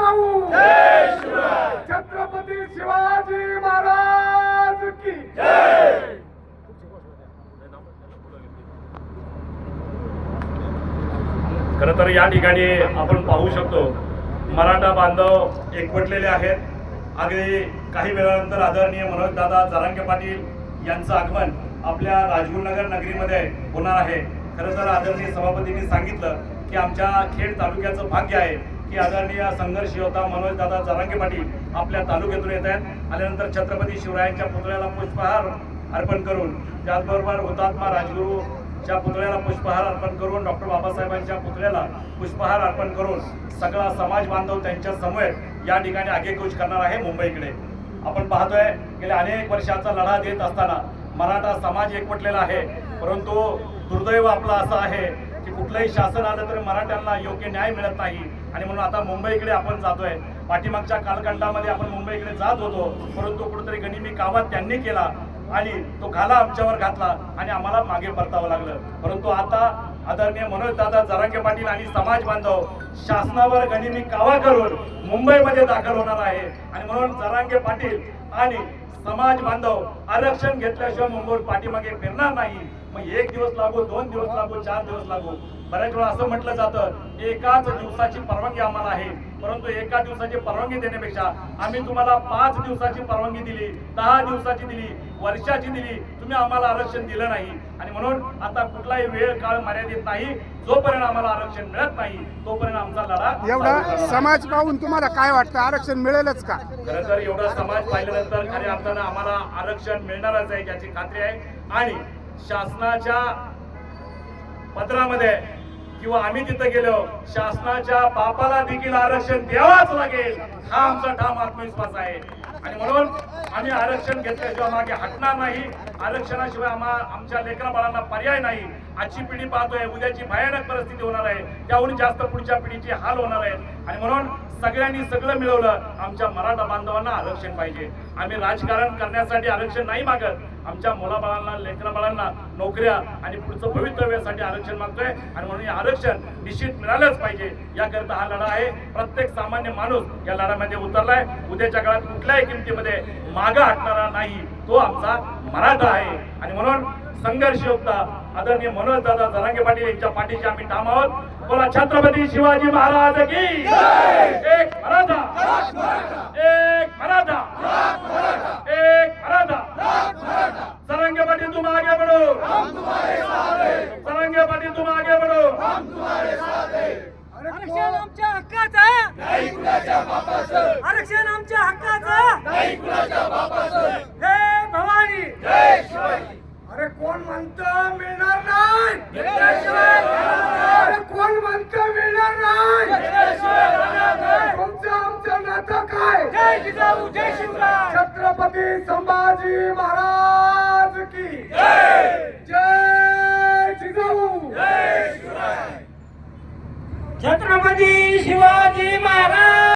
जिजाऊ छत्रपती शिवाजी महाराज की खरं तर या ठिकाणी आपण पाहू शकतो मराठा बांधव एकवटलेले आहेत. अगदी काही वेळानंतर आदरणीय मनोज दादा जरांगे पाटील यांचं आगमन आपल्या राजगुरुनगर नगरीमध्ये होणार आहे. खरं तर आदरणीय सभापतींनी सांगितलं की आमच्या खेड तालुक्याचं भाग्य आहे. की आदरणीय संघर्ष योद्धा मनोज दादा जरांगे पाटील आपल्या तालुक्यातून येत आहेत. आल्यानंतर छत्रपती शिवरायांच्या पुतळ्याला पुष्पहार अर्पण करून त्याचबरोबर हुतात्मा राजगुरू च्या पुतळ्याला पुष्पहार अर्पण करून डॉक्टर बाबासाहेबांच्या पुतळ्याला पुष्पहार अर्पण करून सगळा समाज बांधव त्यांच्यासमोर या ठिकाणी आगेकूच करणार आहे मुंबईकडे. आपण पाहतोय गेल्या अनेक वर्षाचा लढा देत असताना मराठा समाज एकवटलेला आहे. परंतु दुर्दैव आपला असं आहे की कुठलंही शासन आलं तर मराठ्यांना योग्य न्याय मिळत नाही. आणि म्हणून आता मुंबईकडे आपण जातोय. पाठीमागच्या कालखंडामध्ये आपण मुंबईकडे जात होतो. परंतु कुठेतरी गनिमी कावा त्यांनी केला आणि तो घाला आमच्यावर घातला आणि आम्हाला मागे परतावं लागलं. परंतु आता आदरणीय मनोज दादा जरांगे पाटील आणि समाज बांधव शासनावर गनिमी कावा करून मुंबईमध्ये दाखल होणार आहे. आणि म्हणून जरांगे पाटील आणि समाज बांधव आरक्षण घेतल्याशिवाय मुंबईवर पाठीमागे फिरणार नाही. मग एक दिवस लागू दोन दिवस लागू चार दिवस लागू. बऱ्याच वेळा असं म्हटलं जातं एकाच दिवसाची परवानगी आम्हाला आहे. परंतु एका दिवसाची परवानगी देण्यापेक्षा आम्ही तुम्हाला पाच दिवसाची परवानगी दिली दहा दिवसाची दिली वर्षाची दिली तुम्ही आम्हाला आरक्षण दिलं नाही. आणि म्हणून आता कुठलाही वेळ काळ मर्यादित नाही. जोपर्यंत आम्हाला आरक्षण मिळत नाही तोपर्यंत आमचा लढा एवढा. समाज पाहून तुम्हाला काय वाटतं? आरक्षण मिळेलच का? खरं तर एवढा समाज पाहिल्यानंतर खऱ्या अर्थानं आम्हाला आरक्षण मिळणारच आहे याची खात्री आहे. आणि शासनाच्या पत्रामध्ये किंवा आम्ही तिथं गेलो शासनाच्या बापाला देखील आरक्षण द्यावाच लागेल हा आमचा ठाम आत्मविश्वास आहे. आणि म्हणून आम्ही आरक्षण घेतल्याशिवाय मागे हटणार नाही. आरक्षणाशिवाय आम्हा आमच्या लेकरा बाळांना पर्याय नाही. आजची पिढी पाहतोय उद्याची भयानक परिस्थिती होणार आहे. त्याहून जास्त पुढच्या पिढीचे हाल होणार आहेत. आणि म्हणून सगळ्यांनी सगळं मिळवलं आमच्या मराठा बांधवांना आरक्षण पाहिजे. आम्ही राजकारण करण्यासाठी आरक्षण नाही मागत. आमच्या मुलाबाळांना लेकराबाळांना नोकऱ्या आणि पुढचं भवितव्यासाठी आरक्षण मागतोय. आणि म्हणून हे आरक्षण निश्चित मिळालंच पाहिजे. याकरता हा लढा आहे. प्रत्येक सामान्य माणूस या लढ्यामध्ये उतरलाय. उद्याच्या काळात कुठल्याही किमतीमध्ये मागं हटणारा नाही. तो आमचा मराठा आहे. आणि म्हणून संघर्ष योद्धा आदरणीय मनोज दादा जरांगे पाटील यांच्या पाठीशी आम्ही ठाम आहोत. बोला छत्रपती शिवाजी महाराज की एक मराठा! एक मराठा! एक मराठा! सरंगे पाटील तुम आगे बढ़ो! सरंगे पाटील तुम आगे बढ़ो! आरक्षण आमच्या हक्काचं! आरक्षण आमच्या हक्काचं हे भवानी अरे कोण म्हणतं मिळणार नाही घेतल्याशिवाय अरे कोण म्हणतं मिळणार नाही तुमचं आमचं नातं काय जय जिजाऊ जय शिवराय छत्रपती संभाजी महाराज की जय जिजाऊ छत्रपती शिवाजी महाराज.